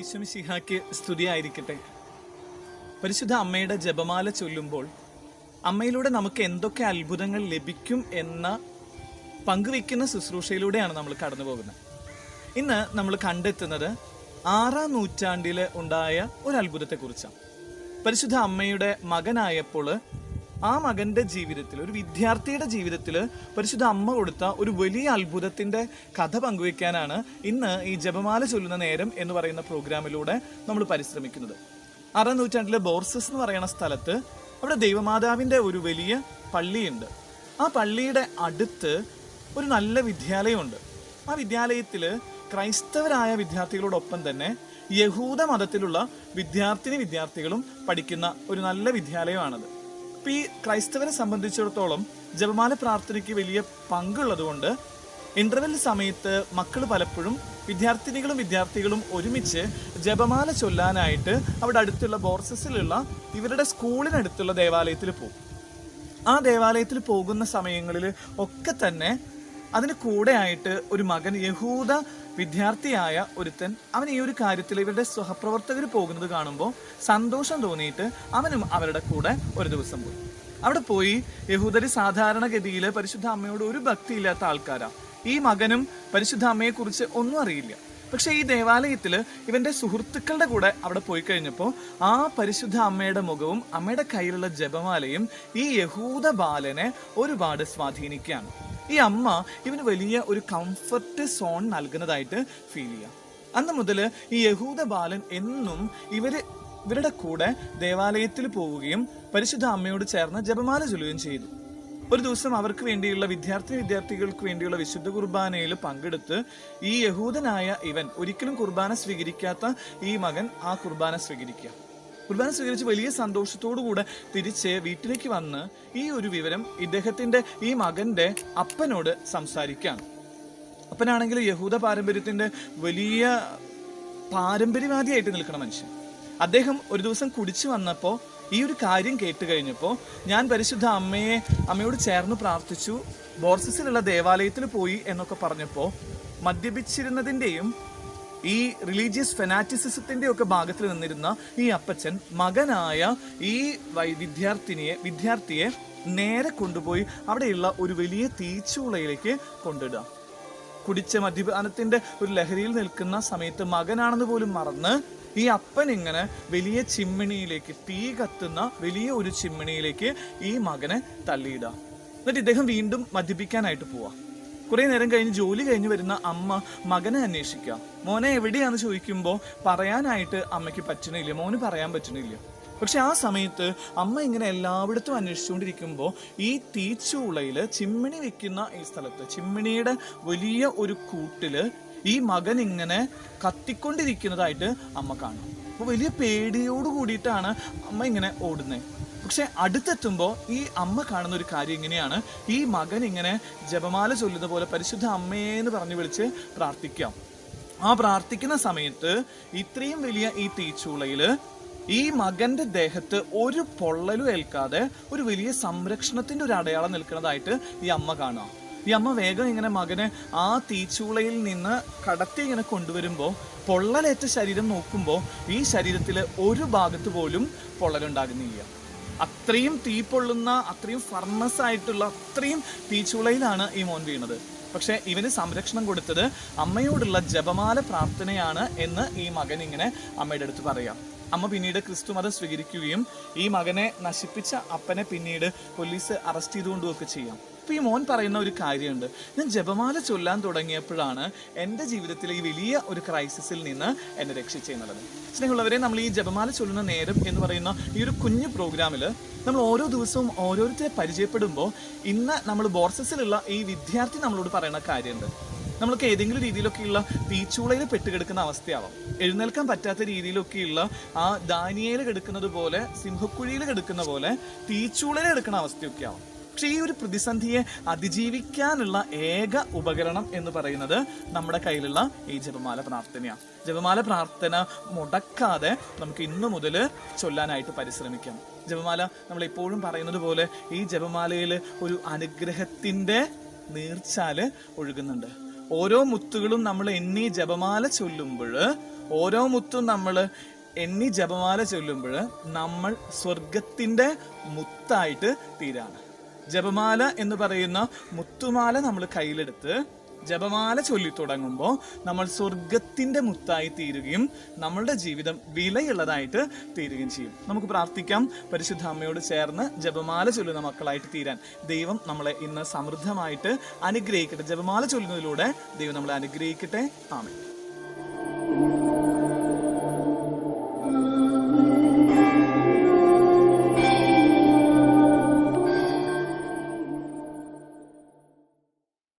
ഈശ്വമിശിഹാക്ക് സ്തുതിയായിരിക്കട്ടെ. പരിശുദ്ധ അമ്മയുടെ ജപമാല ചൊല്ലുമ്പോൾ അമ്മയിലൂടെ നമുക്ക് എന്തൊക്കെ അത്ഭുതങ്ങൾ ലഭിക്കും എന്ന പങ്കുവയ്ക്കുന്ന ശുശ്രൂഷയിലൂടെയാണ് നമ്മൾ കടന്നു പോകുന്നത്. ഇന്ന് നമ്മൾ കണ്ടെത്തുന്നത് ആറാം നൂറ്റാണ്ടിൽ ഉണ്ടായ ഒരു അത്ഭുതത്തെക്കുറിച്ചാണ്. പരിശുദ്ധ അമ്മയുടെ മകനായപ്പോൾ ആ മകന്റെ ജീവിതത്തിൽ ഒരു വിദ്യാർത്ഥിയുടെ ജീവിതത്തിൽ പരിശുദ്ധ അമ്മ കൊടുത്ത ഒരു വലിയ അത്ഭുതത്തിന്റെ കഥ പങ്കുവെക്കാനാണ് ഇന്ന് ഈ ജപമാല ചൊല്ലുന്ന നേരം എന്ന് പറയുന്ന പ്രോഗ്രാമിലൂടെ നമ്മൾ പരിശ്രമിക്കുന്നത്. ആറാം നൂറ്റാണ്ടിലെ ബോർസസ് എന്ന് പറയുന്ന സ്ഥലത്ത് അവിടെ ദൈവമാതാവിന്റെ ഒരു വലിയ പള്ളിയുണ്ട്. ആ പള്ളിയുടെ അടുത്ത് ഒരു നല്ല വിദ്യാലയമുണ്ട്. ആ വിദ്യാലയത്തിൽ ക്രൈസ്തവരായ വിദ്യാർത്ഥികളോടൊപ്പം തന്നെ യഹൂദ മതത്തിലുള്ള വിദ്യാർത്ഥിനി വിദ്യാർത്ഥികളും പഠിക്കുന്ന ഒരു നല്ല വിദ്യാലയമാണത്. അപ്പൊ ഈ ക്രൈസ്തവരെ സംബന്ധിച്ചിടത്തോളം ജപമാല പ്രാർത്ഥനയ്ക്ക് വലിയ പങ്കുള്ളതുകൊണ്ട് ഇന്റർവെൽ സമയത്ത് മക്കൾ പലപ്പോഴും വിദ്യാർത്ഥിനികളും വിദ്യാർത്ഥികളും ഒരുമിച്ച് ജപമാല ചൊല്ലാനായിട്ട് അവിടെ അടുത്തുള്ള ബോർസസിലുള്ള ഇവരുടെ സ്കൂളിനടുത്തുള്ള ദേവാലയത്തിൽ പോകും. ആ ദേവാലയത്തിൽ പോകുന്ന സമയങ്ങളിൽ ഒക്കെ തന്നെ അതിന് കൂടെയായിട്ട് ഒരു മകൻ യഹൂദ വിദ്യാർത്ഥിയായ ഒരുത്തൻ അവൻ ഈ ഒരു കാര്യത്തിൽ ഇവരുടെ സഹപ്രവർത്തകർ പോകുന്നത് കാണുമ്പോൾ സന്തോഷം തോന്നിയിട്ട് അവനും അവരുടെ കൂടെ ഒരു ദിവസം പോയി. അവിടെ പോയി യഹൂദരി സാധാരണഗതിയിൽ പരിശുദ്ധ അമ്മയോട് ഒരു ഭക്തി ഇല്ലാത്ത ആൾക്കാരാ. ഈ മകനും പരിശുദ്ധ അമ്മയെ കുറിച്ച് ഒന്നും അറിയില്ല. പക്ഷേ ഈ ദേവാലയത്തിൽ ഇവന്റെ സുഹൃത്തുക്കളുടെ കൂടെ അവിടെ പോയി കഴിഞ്ഞപ്പോൾ ആ പരിശുദ്ധ അമ്മയുടെ മുഖവും അമ്മയുടെ കയ്യിലുള്ള ജപമാലയും ഈ യഹൂദ ബാലനെ ഒരുപാട് സ്വാധീനിക്കുകയാണ്. ഈ അമ്മ ഇവന് വലിയ ഒരു കംഫർട്ട് സോൺ നൽകുന്നതായിട്ട് ഫീൽ ചെയ്യാം. അന്ന് മുതൽ ഈ യഹൂദ ബാലൻ എന്നും ഇവർ ഇവരുടെ കൂടെ ദേവാലയത്തിൽ പോവുകയും പരിശുദ്ധ അമ്മയോട് ചേർന്ന് ജപമാല ചൊല്ലുകയും ചെയ്തു. ഒരു ദിവസം അവർക്ക് വേണ്ടിയുള്ള വിദ്യാർത്ഥി വിദ്യാർത്ഥികൾക്ക് വേണ്ടിയുള്ള വിശുദ്ധ കുർബാനയിൽ പങ്കെടുത്ത് ഈ യഹൂദനായ ഇവൻ ഒരിക്കലും കുർബാന സ്വീകരിക്കാത്ത ഈ മകൻ ആ കുർബാന സ്വീകരിക്കുക. കുർബാന സ്വീകരിച്ച് വലിയ സന്തോഷത്തോടു കൂടെ തിരിച്ച് വീട്ടിലേക്ക് വന്ന് ഈ ഒരു വിവരം ഇദ്ദേഹത്തിന്റെ ഈ മകന്റെ അപ്പനോട് സംസാരിക്കാം. അപ്പനാണെങ്കിൽ യഹൂദ പാരമ്പര്യത്തിന്റെ വലിയ പാരമ്പര്യവാദിയായിട്ട് നിൽക്കുന്ന മനുഷ്യൻ. അദ്ദേഹം ഒരു ദിവസം കുടിച്ചു വന്നപ്പോൾ ഈ ഒരു കാര്യം കേട്ട് കഴിഞ്ഞപ്പോൾ ഞാൻ പരിശുദ്ധ അമ്മയെ അമ്മയോട് ചേർന്ന് പ്രാർത്ഥിച്ചു ബോർസസിലുള്ള ദേവാലയത്തിൽ പോയി എന്നൊക്കെ പറഞ്ഞപ്പോൾ മദ്യപിച്ചിരുന്നതിന്റെയും ഈ റിലീജിയസ് ഫെനാറ്റിസിസത്തിന്റെ ഒക്കെ ഭാഗത്തിൽ നിന്നിരുന്ന ഈ അപ്പച്ചൻ മകനായ ഈ വിദ്യാർത്ഥിനിയെ വിദ്യാർത്ഥിയെ നേരെ കൊണ്ടുപോയി അവിടെയുള്ള ഒരു വലിയ തീച്ചൂളയിലേക്ക് കൊണ്ടിടുക കുടിച്ച മദ്യപാനത്തിന്റെ ഒരു ലഹരിയിൽ നിൽക്കുന്ന സമയത്ത് മകനാണെന്ന് പോലും മറന്ന് ഈ അപ്പൻ ഇങ്ങനെ വലിയ ചിമ്മിണിയിലേക്ക് തീ കത്തുന്ന വലിയ ഒരു ചിമ്മിണിയിലേക്ക് ഈ മകനെ തള്ളിയിടുക. എന്നിട്ട് ഇദ്ദേഹം വീണ്ടും മദ്യപിക്കാനായിട്ട് പോവാ കുറെ നേരം കഴിഞ്ഞ് ജോലി കഴിഞ്ഞ് വരുന്ന അമ്മ മകനെ അന്വേഷിക്കുക മോനെ എവിടെയാന്ന് ചോദിക്കുമ്പോൾ പറയാനായിട്ട് അമ്മയ്ക്ക് പറ്റണില്ല. മോന് പറയാൻ പറ്റണില്ല. പക്ഷെ ആ സമയത്ത് അമ്മ ഇങ്ങനെ എല്ലായിടത്തും അന്വേഷിച്ചുകൊണ്ടിരിക്കുമ്പോൾ ഈ തീച്ചുളയിൽ ചിമ്മിണി വെക്കുന്ന ഈ സ്ഥലത്ത് ചിമ്മിണിയുടെ വലിയ ഒരു കൂട്ടിൽ ഈ മകൻ ഇങ്ങനെ കത്തിക്കൊണ്ടിരിക്കുന്നതായിട്ട് അമ്മ കാണും. അപ്പോൾ വലിയ പേടിയോട് കൂടിയിട്ടാണ് അമ്മ ഇങ്ങനെ ഓടുന്നത് പക്ഷെ അടുത്തെത്തുമ്പോൾ ഈ അമ്മ കാണുന്ന ഒരു കാര്യം ഇങ്ങനെയാണ്. ഈ മകൻ ഇങ്ങനെ ജപമാല ചൊല്ലുന്ന പോലെ പരിശുദ്ധ അമ്മേന്ന് പറഞ്ഞു വിളിച്ച് പ്രാർത്ഥിക്കാം. ആ പ്രാർത്ഥിക്കുന്ന സമയത്ത് ഇത്രയും വലിയ ഈ തീച്ചൂളയിൽ ഈ മകന്റെ ദേഹത്ത് ഒരു പൊള്ളലും ഏൽക്കാതെ ഒരു വലിയ സംരക്ഷണത്തിന്റെ ഒരു അടയാളം നിൽക്കുന്നതായിട്ട് ഈ അമ്മ കാണാം ഈ അമ്മ വേഗം ഇങ്ങനെ മകനെ ആ തീച്ചൂളയിൽ നിന്ന് കടത്തി ഇങ്ങനെ കൊണ്ടുവരുമ്പോൾ പൊള്ളലേറ്റ ശരീരം നോക്കുമ്പോൾ ഈ ശരീരത്തിൽ ഒരു ഭാഗത്ത് പോലും പൊള്ളലുണ്ടാകുന്നില്ല. അത്രയും തീ പൊള്ളുന്ന അത്രയും ഫർമസ് ആയിട്ടുള്ള അത്രയും തീച്ചുളയിലാണ് ഈ മോൻ വീണത്. പക്ഷെ ഇവന് സംരക്ഷണം കൊടുത്തത് അമ്മയോടുള്ള ജപമാല പ്രാർത്ഥനയാണ് എന്ന് ഈ മകൻ ഇങ്ങനെ അമ്മയുടെ അടുത്ത് പറയാം. അമ്മ പിന്നീട് ക്രിസ്തു മതം സ്വീകരിക്കുകയും ഈ മകനെ നശിപ്പിച്ച അപ്പനെ പിന്നീട് പോലീസ് അറസ്റ്റ് ചെയ്തുകൊണ്ടുമൊക്കെ ചെയ്യാം. അപ്പൊ ഈ മോൻ പറയുന്ന ഒരു കാര്യമുണ്ട്. ഞാൻ ജപമാല ചൊല്ലാൻ തുടങ്ങിയപ്പോഴാണ് എന്റെ ജീവിതത്തിലെ ഈ വലിയ ഒരു ക്രൈസിസിൽ നിന്ന് എന്നെ രക്ഷിച്ചെന്നുള്ളത്. സ്നേഹമുള്ളവരെ നമ്മൾ ഈ ജപമാല ചൊല്ലുന്ന നേരം എന്ന് പറയുന്ന ഈ ഒരു കുഞ്ഞു പ്രോഗ്രാമിൽ നമ്മൾ ഓരോ ദിവസവും ഓരോരുത്തരെ പരിചയപ്പെടുമ്പോൾ ഇന്ന് നമ്മൾ ബോർസസിലുള്ള ഈ വിദ്യാർത്ഥി നമ്മളോട് പറയുന്ന കാര്യമുണ്ട്. നമ്മൾക്ക് ഏതെങ്കിലും രീതിയിലൊക്കെയുള്ള തീച്ചൂളയിൽ പെട്ടുകിടക്കുന്ന അവസ്ഥയാവാം. എഴുന്നേൽക്കാൻ പറ്റാത്ത രീതിയിലൊക്കെയുള്ള ആ ദാനിയേൽ കിടക്കുന്നത് പോലെ സിംഹക്കുഴിയിൽ കിടക്കുന്ന പോലെ തീച്ചൂളയിൽ കിടക്കുന്ന അവസ്ഥയൊക്കെ ആവാം പക്ഷെ ഈ ഒരു പ്രതിസന്ധിയെ അതിജീവിക്കാനുള്ള ഏക ഉപകരണം എന്ന് പറയുന്നത് നമ്മുടെ കയ്യിലുള്ള ഈ ജപമാല പ്രാർത്ഥനയാണ് ജപമാല പ്രാർത്ഥന മുടക്കാതെ നമുക്ക് ഇന്നു മുതൽ ചൊല്ലാനായിട്ട് പരിശ്രമിക്കാം. ജപമാല നമ്മൾ എപ്പോഴും പറയുന്നത് പോലെ ഈ ജപമാലയിൽ ഒരു അനുഗ്രഹത്തിന്റെ നീർച്ചാൽ ഒഴുകുന്നുണ്ട്. ഓരോ മുത്തുകളും നമ്മൾ എണ്ണി ജപമാല ചൊല്ലുമ്പോൾ ഓരോ മുത്തും നമ്മൾ എണ്ണി ജപമാല ചൊല്ലുമ്പോൾ നമ്മൾ സ്വർഗത്തിന്റെ മുത്തായിട്ട് തീരാണ്. ജപമാല എന്ന് പറയുന്ന മുത്തുമാല നമ്മൾ കയ്യിലെടുത്ത് ജപമാല ചൊല്ലി തുടങ്ങുമ്പോൾ നമ്മൾ സ്വർഗത്തിന്റെ മുത്തായി തീരുകയും നമ്മളുടെ ജീവിതം വിലയുള്ളതായിട്ട് തീരുകയും ചെയ്യും. നമുക്ക് പ്രാർത്ഥിക്കാം. പരിശുദ്ധ അമ്മയോട് ചേർന്ന് ജപമാല ചൊല്ലുന്ന മക്കളായിട്ട് തീരാൻ. ദൈവം നമ്മളെ ഇന്ന് സമൃദ്ധമായിട്ട് അനുഗ്രഹിക്കട്ടെ. ജപമാല ചൊല്ലുന്നതിലൂടെ ദൈവം നമ്മളെ അനുഗ്രഹിക്കട്ടെ. ആമേ